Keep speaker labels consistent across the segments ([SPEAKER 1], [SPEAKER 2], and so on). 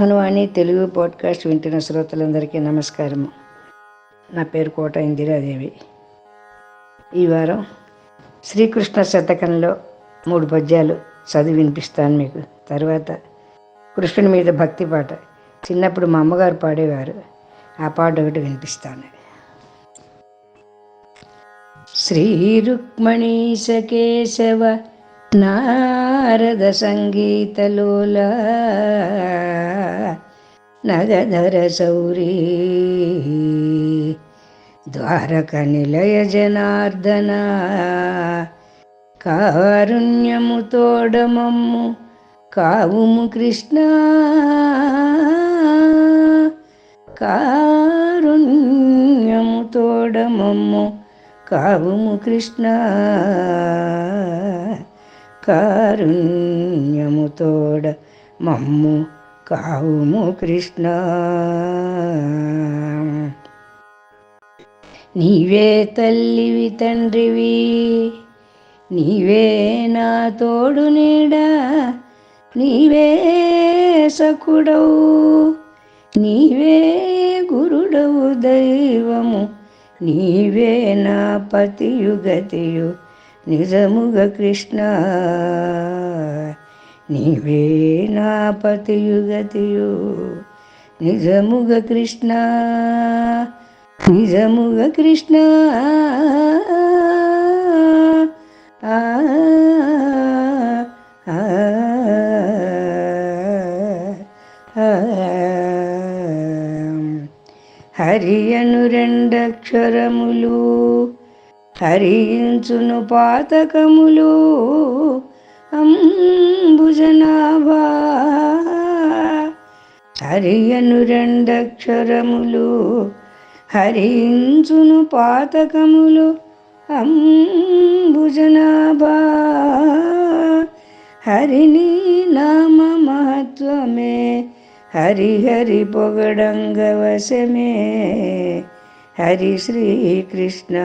[SPEAKER 1] Mohanavani Telugu podcast వింటున్న శ్రోతలందరికీ నమస్కారము. నా పేరు కోట ఇందిరాదేవి. ఈ వారం శ్రీకృష్ణ శతకంలో మూడు పద్యాలు చదివి వినిపిస్తాను మీకు. తర్వాత కృష్ణుని మీద భక్తి పాట చిన్నప్పుడు మా అమ్మగారు పాడేవారు. ఆ పాట ఒకటి వినిపిస్తాను. శ్రీ రుక్మణీశ కేశవ నారద సంగీతలోల నగధర సౌరీ ద్వారక నిలయ జనార్దన కారుణ్యము తోడమమ్ము కావుము కృష్ణ కారుణ్యము తోడమమ్ము కావుము కృష్ణ కారుణ్యము తోడ మమ్ము కావుము కృష్ణ. నీవే తల్లివి తండ్రివి నీవే నా తోడు నీడా నీవే సకుడవు నీవే గురుడవు దైవము నీవే నా పతియుగతియు. నిజముగ కృష్ణ నీవే నా పతియుగతియు. నిజముగ కృష్ణ నిజముగ కృష్ణ ఆ, హరియను రెండక్షరములు హరించును పాతకములు అంబుజనాభా హరియను రెండక్షరములు హరించును పాతకములు అంబుజనాభా హరిని నామ మహత్వమే హరిహరి హరి పొగడంగవశమే హరి శ్రీకృష్ణ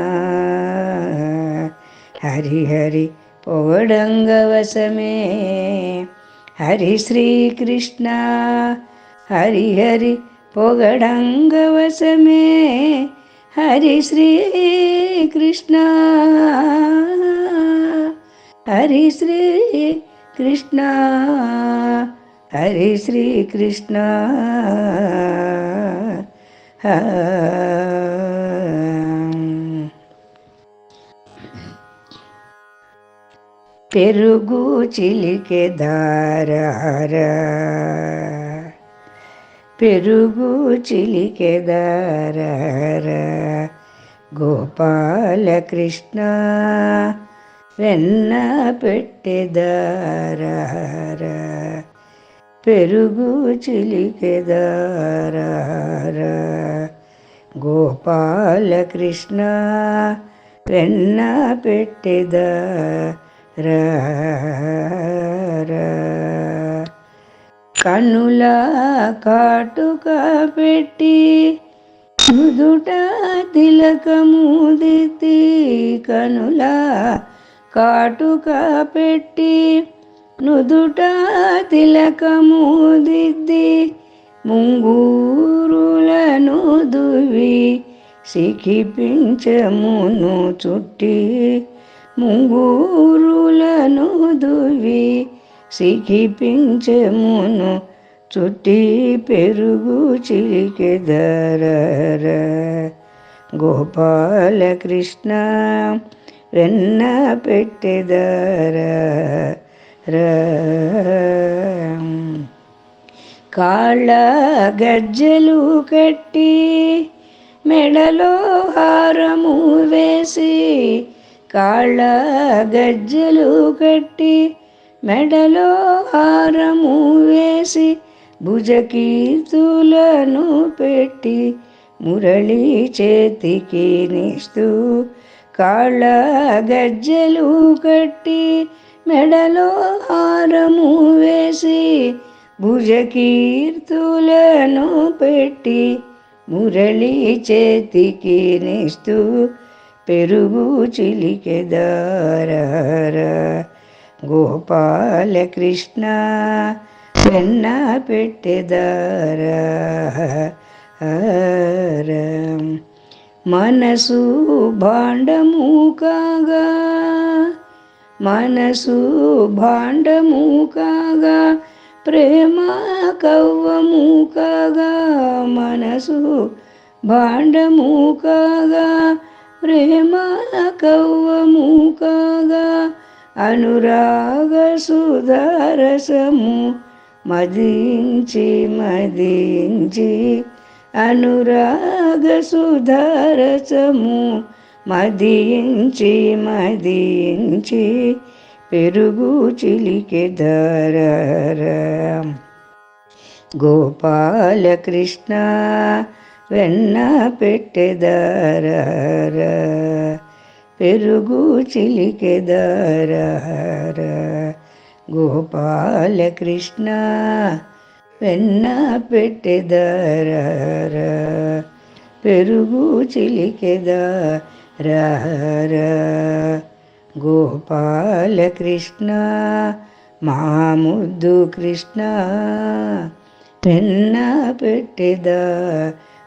[SPEAKER 1] హరి హరి పొగడంగవశమే హరి శ్రీకృష్ణ హరి హరి పొగడంగవశమే హరి శ్రీకృష్ణ హరి శ్రీ కృష్ణ. హరి శ్రీకృష్ణ పెరుగు చిలికె దారార పెరుగు చిలికె దారార గోపాలకృష్ణ వెన్న పెట్టెదారార పెరుగు చిలికెదారార గోపాలకృష్ణ వెన్న పెట్టెదారార కనుల కాటుక పెట్టి నుదుట తిలకముదితి దిద్ది కనుల కాటుక పెట్టి నుదుట తిలకముదిద్ది ముంగూరులను దువి సిఖిపించమును చుట్టి ముంగూరులను దువి సిఖిపించమును చుట్టి పెరుగు చిలికెదర గోపాలకృష్ణ వెన్న పెట్టెదర కాళ్ళ గజ్జలు కట్టి మెడలో హారము వేసి కాళ్ళ గజ్జలు కట్టి మెడలో హారము వేసి భుజకీర్తులను పెట్టి మురళి చేతికి నిస్తూ కాళ్ళ గజ్జలు కట్టి మెడలో హారము వేసి భుజకీర్తులను పెట్టి మురళి చేతికి నిస్తూ పెరుగు చిలికెదార గోపాలకృష్ణ వెన్న పెట్టెదార మనసు భాండము కాగా మనసు భాండము కాగా ప్రేమ కవ్వము కాగా మనసు భాండము కాగా ప్రేమల కవ్వముకాగా అనురాగ సుధారసము మదించి మదించి అనురాగ సుధారసము మదించి మదించి పెరుగు చిలికెదర గోపాలకృష్ణ వెన్న పెట్టెదార పెరుగు చిలికెదార గోపాల కృష్ణ వెన్న పెట్టెదార పెరుగు చిలికెదార గోపాల కృష్ణ మాముద్దు కృష్ణ వెన్న పెట్టెదార